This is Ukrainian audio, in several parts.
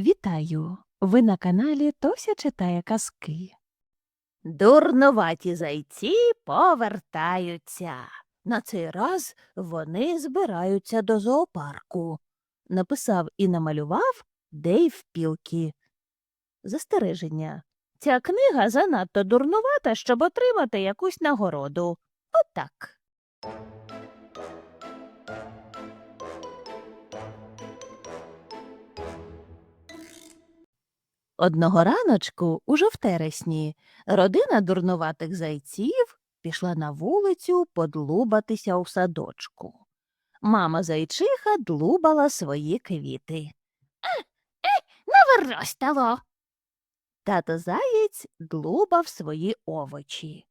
Вітаю! Ви на каналі Тося читає казки. Дурнуваті зайці повертаються. На цей раз вони збираються до зоопарку, написав і намалював Дейв Пілкі. Застереження. Ця книга занадто дурнувата, щоб отримати якусь нагороду. Отак. Одного раночку, уже в тересні, родина дурнуватих зайців пішла на вулицю подлубатися у садочку. Мама зайчиха длубала свої квіти. Е, е, навиростало. Тато заєць длубав свої овочі,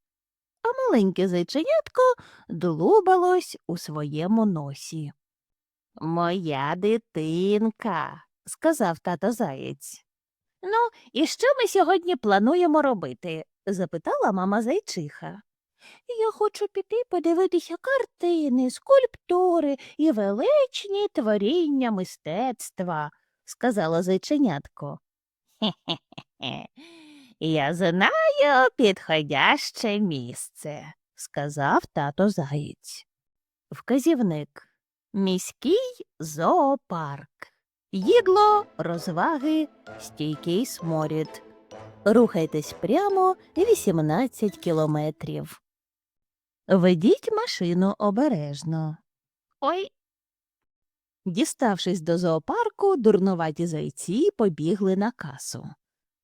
а маленьке зайченятко длубалось у своєму носі. Моя дитинка, сказав тато заєць. Ну, і що ми сьогодні плануємо робити? запитала мама зайчиха. Я хочу піти подивитися картини, скульптури і величні творіння мистецтва, сказала зайченятко. Хе-хе-хе. Я знаю підходяще місце, сказав тато заєць. Вказівник. Міський зоопарк. Їдло, розваги, стійкий сморід. Рухайтесь прямо 18 кілометрів. Ведіть машину обережно. Ой. Діставшись до зоопарку, дурнуваті зайці побігли на касу.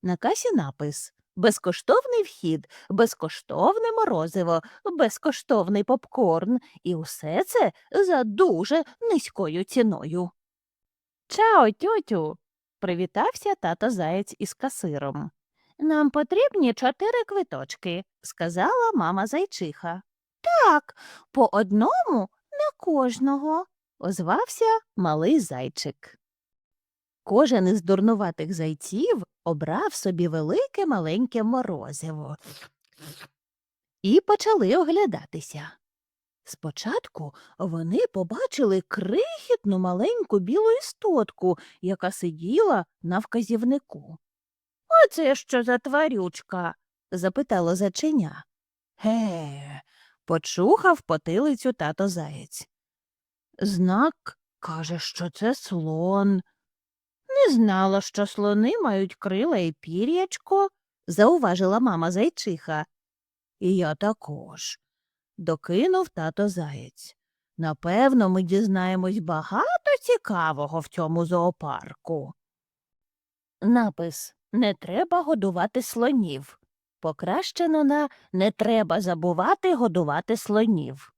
На касі напис Безкоштовний вхід, безкоштовне морозиво, безкоштовний попкорн, і усе це за дуже низькою ціною. Чао, тьотю. привітався тато заєць із касиром. Нам потрібні чотири квиточки, сказала мама зайчиха. Так, по одному на кожного, озвався малий зайчик. Кожен із дурнуватих зайців обрав собі велике маленьке морозиво і почали оглядатися. Спочатку вони побачили крихітну маленьку білу істотку, яка сиділа на вказівнику. Оце що за тварючка? запитало заченя. Ге, почухав потилицю тато заєць. Знак каже, що це слон. Не знала, що слони мають крила і пір'ячко, зауважила мама зайчиха. І я також докинув тато заєць. Напевно, ми дізнаємось багато цікавого в цьому зоопарку. Напис Не треба годувати слонів. Покращено на Не треба забувати годувати слонів.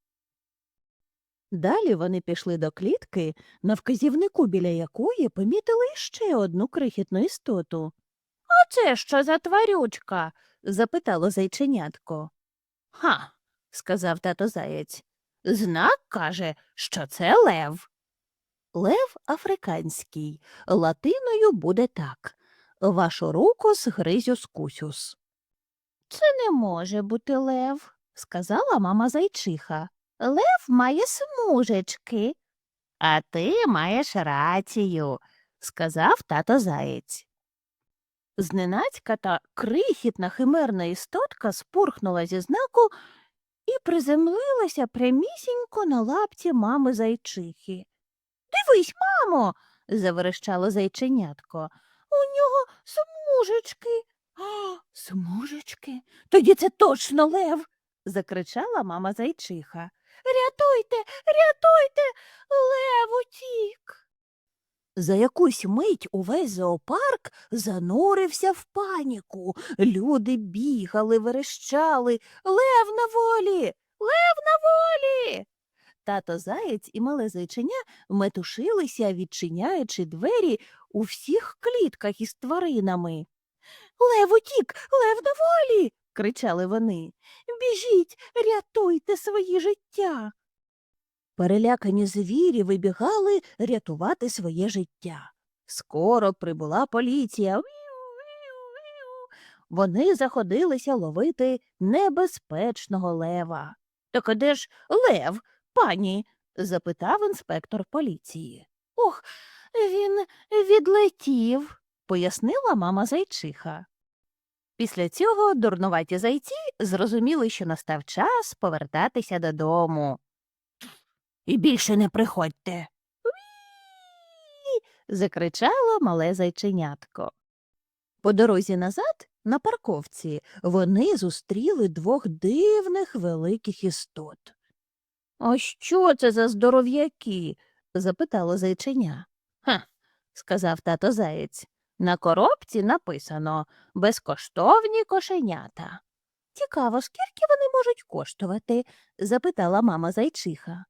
Далі вони пішли до клітки, на вказівнику біля якої помітили ще одну крихітну істоту. А це що за тварючка? запитало зайченятко. Ха, сказав тато заєць. Знак каже, що це лев. Лев африканський. Латиною буде так. Вашу руку згризю скусюс. Це не може бути лев, сказала мама зайчиха. Лев має смужечки. А ти маєш рацію, сказав тато заєць. Зненацька та крихітна химерна істотка спурхнула зі знаку і приземлилася прямісінько на лапці мами зайчихи. Дивись, мамо, заверещало зайченятко. У нього смужечки. А, смужечки? Тоді це точно лев. закричала мама зайчиха. Рятуйте, рятуйте, лев утік. За якусь мить увесь зоопарк занурився в паніку. Люди бігали, верещали. Лев на волі, лев на волі. Тато заєць і мале зайченя метушилися, відчиняючи двері у всіх клітках із тваринами. Лев утік, лев на волі. кричали вони. Біжіть, рятуйте свої життя. Перелякані звірі вибігали рятувати своє життя. Скоро прибула поліція. Вони заходилися ловити небезпечного лева. Так де ж лев, пані? запитав інспектор поліції. Ох, він відлетів, пояснила мама зайчиха. Після цього дурнуваті зайці зрозуміли, що настав час повертатися додому. І більше не приходьте. Закричало мале зайченятко. По дорозі назад, на парковці, вони зустріли двох дивних великих істот. А що це за здоров'яки? запитало зайченя. Ха, сказав тато заєць. На коробці написано безкоштовні кошенята. Цікаво, скільки вони можуть коштувати? запитала мама зайчиха.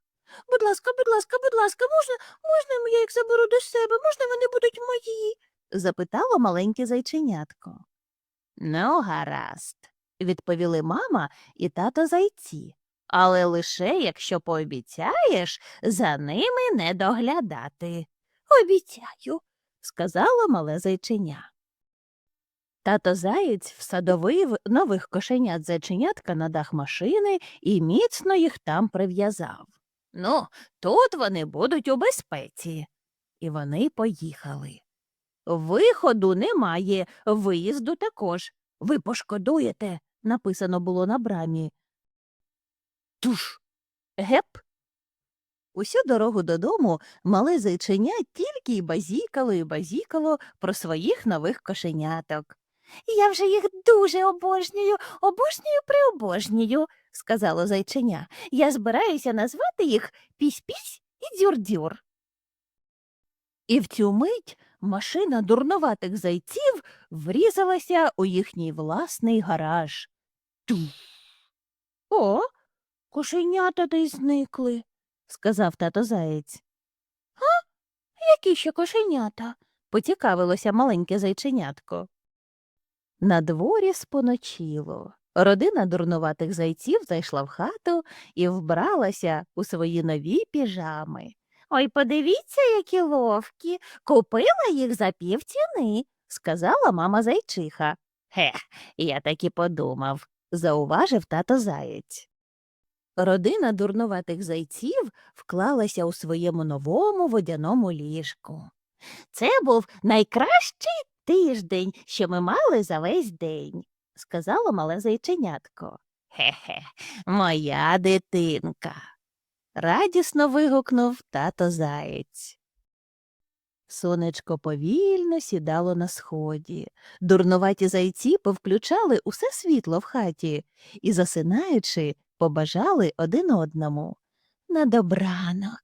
Будь ласка, будь ласка, будь ласка, можна, можна я їх заберу до себе, можна вони будуть мої? запитало маленьке зайченятко. Ну, гаразд, відповіли мама і тато зайці. Але лише якщо пообіцяєш за ними не доглядати. Обіцяю, сказало мале зайченя. Тато заєць всадовив нових кошенят зайченятка на дах машини і міцно їх там прив'язав. Ну, тут вони будуть у безпеці. І вони поїхали. Виходу немає, виїзду також. Ви пошкодуєте, написано було на брамі. Туш. Геп. Усю дорогу додому мале зайченя тільки й базікало і базікало про своїх нових кошеняток. Я вже їх дуже обожнюю, обожнюю приобожнюю, сказало зайченя. Я збираюся назвати їх Пісь-пісь і Дюр-дюр. І в цю мить машина дурнуватих зайців врізалася у їхній власний гараж. Туф. О, кошенята десь зникли, сказав тато заєць. А? Які ще кошенята? поцікавилося маленьке зайченятко. На дворі споночило. Родина дурнуватих зайців зайшла в хату і вбралася у свої нові піжами. Ой, подивіться, які ловкі. Купила їх за півціни, сказала мама зайчиха. Хе, я так і подумав, зауважив тато заєць. Родина дурнуватих зайців вклалася у своєму новому водяному ліжку. Це був найкращий тиждень, що ми мали за весь день, сказало мале зайченятко. Хе-хе, моя дитинка. Радісно вигукнув тато заєць. Сонечко повільно сідало на сході. Дурнуваті зайці повключали усе світло в хаті і, засинаючи, побажали один одному. На добранок.